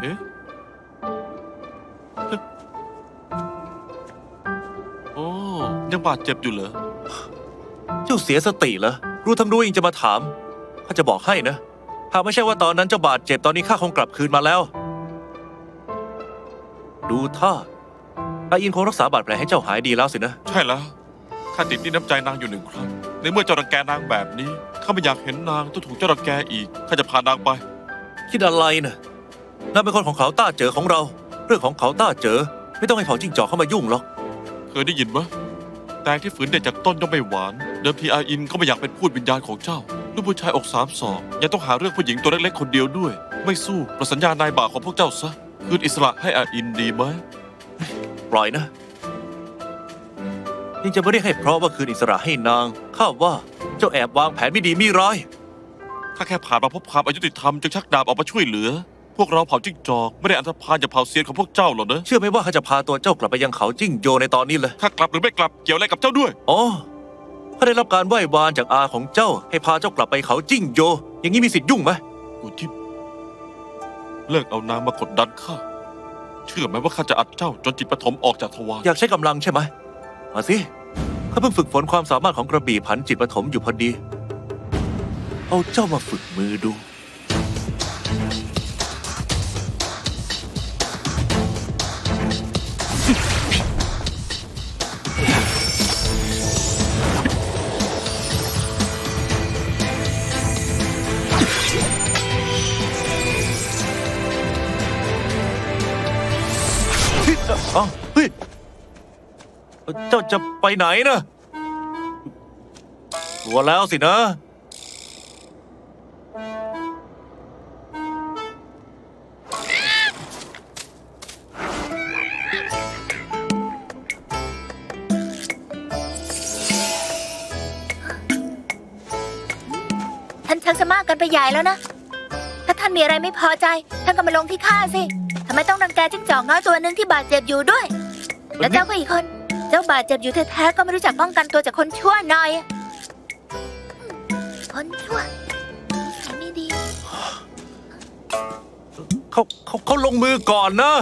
เอ๊ะโอ้ยังบาดเจ็บอยู่เหรอ เจ้าเสียสติเหรอ รู้ทำรู้เองจะมาถาม ข้าจะบอกให้นะ หากไม่ใช่ว่าตอนนั้นเจ้าบาดเจ็บตอนนี้ข้าคงกลับคืนมาแล้ว ดูท่าอาอินคงรักษาบาดแผลให้เจ้าหายดีแล้วสินะ ใช่แล้ว ข้าติดหนี่น้ำใจนางอยู่หนึ่งครั้ง ในเมื่อเจ้ารังแกนางแบบนี้ ข้าไม่อยากเห็นนางต้องถูกเจ้ารังแกอีก ข้าจะพานางไป คิดอะไรนะ นางเป็นคนของเขาต้าเจอของเรา เรื่องของเขาต้าเจอ ไม่ต้องให้เผาจิ้งจอกเข้ามายุ่งหรอก เคยได้ยินไหมแตงที่ฝืนเด็ดจากต้นย่อมไม่หวาน เดิมทีอาอินก็ไม่อยากเป็นพูดวิญญาณของเจ้า ลูกผู้ชายอกสามศอกยังต้องหาเรื่องผู้หญิงตัวเล็กๆคนเดียวด้วย ไม่สู้ประสัญญานายบ่าวของพวกเจ้าซะ คืนอิสระให้อาอินดีไหมปล่อยนะยังจะไม่เรียกให้เพราะว่าคืนอิสระให้นาง ข้าว่าเจ้าแอบวางแผนไม่ดีมีร้าย ข้าแค่ผ่านมาพบความอายุติธรรมจึงชักดาบออกมาช่วยเหลือ พวกเราเผาจิ้งจอกไม่ได้อันธพาลจะเผาเซียนของพวกเจ้าหรอกนะเชื่อไหมว่าข้าจะพาตัวเจ้ากลับไปยังเขาจิ้งโยในตอนนี้เลยถ้ากลับหรือไม่กลับเกี่ยวอะไรกับเจ้าด้วย อ๋อข้าได้รับการไหว้วานจากอาของเจ้า ให้พาเจ้ากลับไปเขาจิ้งโย อย่างนี้มีสิทธิ์ยุ่งไหมกูทิพย์เลิกเอานางมากดดันข้าเชื่อไหมว่าข้าจะอัดเจ้าจนจิตปฐมออกจากทวารอยากใช้กำลังใช่ไหมมาสิข้าเพิ่งฝึกฝนความสามารถของกระบี่ผันจิตปฐมอยู่พอดี เอาเจ้ามาฝึกมือดู เอ้าเฮ้ย เจ้าจะไปไหนนะกลัวแล้วสินะ จะมากกันไปใหญ่แล้วนะ ถ้าท่านมีอะไรไม่พอใจ ท่านก็มาลงที่ข้าสิทำไมต้องรังแกจิ้งจอกน้อยตัวหนึ่งที่บาดเจ็บอยู่ด้วย แล้วเจ้าก็อีกคน เจ้าบาดเจ็บอยู่แท้ๆก็ไม่รู้จักป้องกันตัวจากคนชั่วหน่อย คนชั่วไม่ดี เขาเขาเขาลงมือก่อนนะ